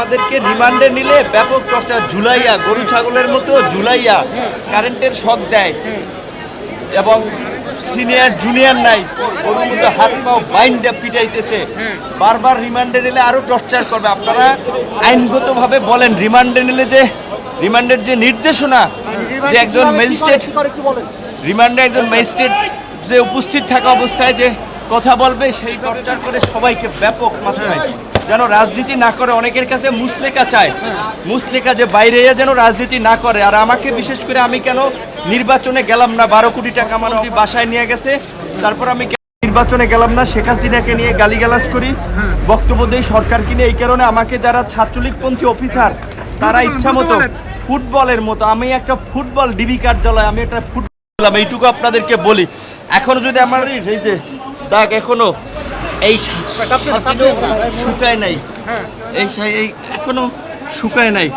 আমাদেরকে রিমান্ডে নিলে ব্যাপক টর্চার ঝুলাইয়া গরু ছাগলের মতো ঝুলাইয়া কারেন্টের শখ দেয়। এবং সিনিয়র, জুনিয়র নাই, গরুর মধ্যে হাত পাও বাইন্ডে পিটাইতেছে। বারবার রিমান্ডে নিলে আরও টর্চার করবে। আপনারা আইনগতভাবে বলেন, রিমান্ডে নিলে যে, রিমান্ডের যে নির্দেশনা, যে একজন ম্যাজিস্ট্রেট রিমান্ডে একজন ম্যাজিস্ট্রেট যে উপস্থিত থাকা অবস্থায় যে কথা বলবে, সেই টর্চার করে সবাইকে ব্যাপক মাত্রায় যেন রাজনীতি না করে অনেকের কাছে মুসলেকা চায়। মুসলেকা যে বাইরে যেন রাজনীতি না করে। আর আমাকে বিশেষ করে আমি কেন নির্বাচনে গেলাম না? বারো কোটি টাকা আমার বাসায় নিয়ে গেছে। তারপর আমি নির্বাচনে গেলাম না। শেখ হাসিনাকে নিয়ে গালিগালাজ করি। বক্তব্য দেই সরকারকে নিয়ে এই কারণে আমাকে যারা ছাত্রলীগপন্থী অফিসার, তারা ইচ্ছা মতো ফুটবলের মতো, আমি একটা ফুটবল ডিবি কার্যালয়, আমি একটা ফুটবল এইটুকু আপনাদেরকে বলি। এখনও যদি আমার এই যে, দাগ এখনও। এই সা- শুকায় নাই। এই এই এখনও শুকায় নাই।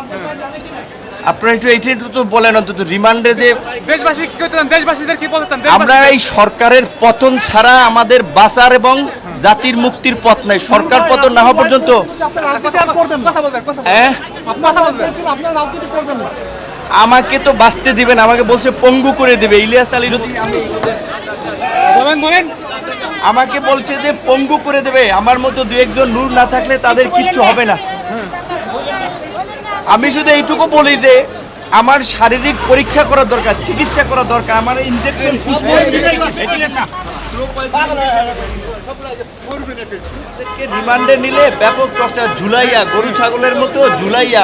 আপনারা একটু এইটা তো বলেন অন্তত রিমান্ডে যে দেশবাসী দেশবাসীদের কি আমরা এই সরকারের পতন ছাড়া আমাদের বাঁচার এবং জাতির মুক্তির পথ নাই। সরকার পতন না হওয়া পর্যন্ত হ্যাঁ? আমাকে তো বাঁচতে দিবেন আমাকে বলছে পঙ্গু করে দেবে। ইলিয়াস আলী যদি আমি বলেন বলেন। আমাকে বলছে যে পঙ্গু করে দেবে। আমার মতো দু একজন নূর না থাকলে তাদের কিচ্ছু হবে না। আমি শুধু এইটুকু বলি যে, আমার শারীরিক পরীক্ষা করা দরকার, চিকিৎসা করা দরকার, আমার ইনজেকশন রিমান্ডে নিলে ব্যাপক টর্চার ঝুলাইয়া, গরু, ছাগলের মতো ঝুলাইয়া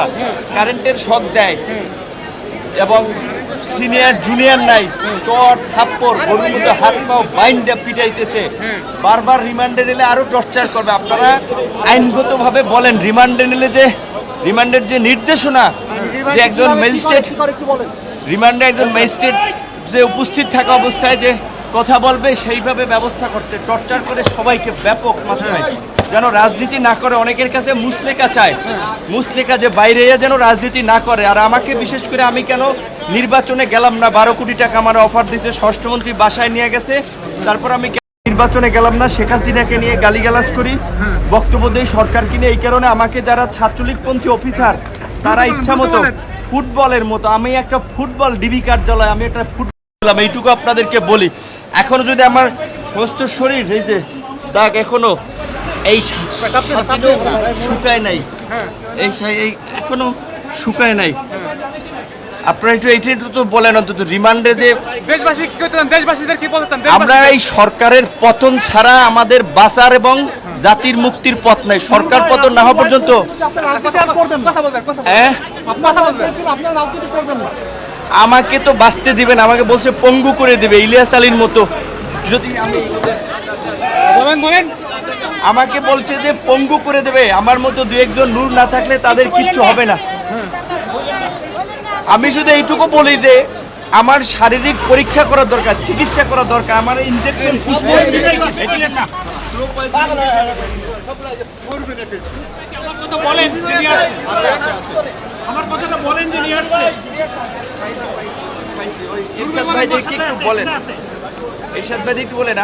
কারেন্টের শখ দেয়। এবং সিনিয়র জুনিয়র নাই। চট থাপ্পড় গরুর মধ্যে হাত পাও বাইন্ডে পিটাইতেছে। বারবার রিমান্ডে নিলে আরও টর্চার করবে। আপনারা আইনগতভাবে বলেন রিমান্ডে নিলে যে রিমান্ডের যে নির্দেশনা যে একজন ম্যাজিস্ট্রেট রিমান্ডে একজন ম্যাজিস্ট্রেট যে উপস্থিত থাকা অবস্থায় যে কথা বলবে সেইভাবে ব্যবস্থা করতে টর্চার করে সবাইকে ব্যাপক মাত্রায়। যেন রাজনীতি না করে অনেকের কাছে মুসলেকা চায়। মুসলেকা যে বাইরে যেন রাজনীতি না করে। আর আমাকে বিশেষ করে আমি কেন নির্বাচনে গেলাম না? বারো কোটি টাকা আমার অফার দিয়েছে স্বরাষ্ট্রমন্ত্রী বাসায় নিয়ে গেছে। তারপর আমি কেন নির্বাচনে গেলাম না? শেখ হাসিনাকে নিয়ে গালিগালাজ করি। বক্তব্য দেই সরকারকে নিয়ে এই কারণে আমাকে যারা ছাত্রলীগপন্থী অফিসার তারা ইচ্ছা মতো ফুটবলের মতো আমি একটা ফুটবল ডিবি কার্যালয় আমি একটা ফুটবল এইটুকু আপনাদেরকে বলি। এখনও যদি আমার সমস্ত শরীর এই যে দাগ এখনও এই সা- শুকায় নাই। এই এই এখনও শুকায় নাই। আপনারা একটু এইটা একটু তো বলেন অন্তত রিমান্ডে যে দেশবাসী দেশবাসীদের কি বলতেন? আমরা এই সরকারের পতন ছাড়া আমাদের বাঁচার এবং জাতির মুক্তির পথ নাই। সরকার পতন না হওয়া পর্যন্ত হ্যাঁ? আমাকে তো বাঁচতে দিবেন আমাকে বলছে পঙ্গু করে দেবে ইলিয়াস আলীর মতো। যদি আমি বলেন বলেন। আমাকে বলছে যে পঙ্গু করে দেবে। আমার মতো দু একজন নূর না থাকলে তাদের কিচ্ছু হবে না। আমি শুধু এইটুকু বলি যে আমার শারীরিক পরীক্ষা করা দরকার চিকিৎসা করা দরকার আমার ইনজেকশন আমার কথাটা বলেন আসছে। ভাই একটু বলেন। এরশাদ ভাই একটু বলেন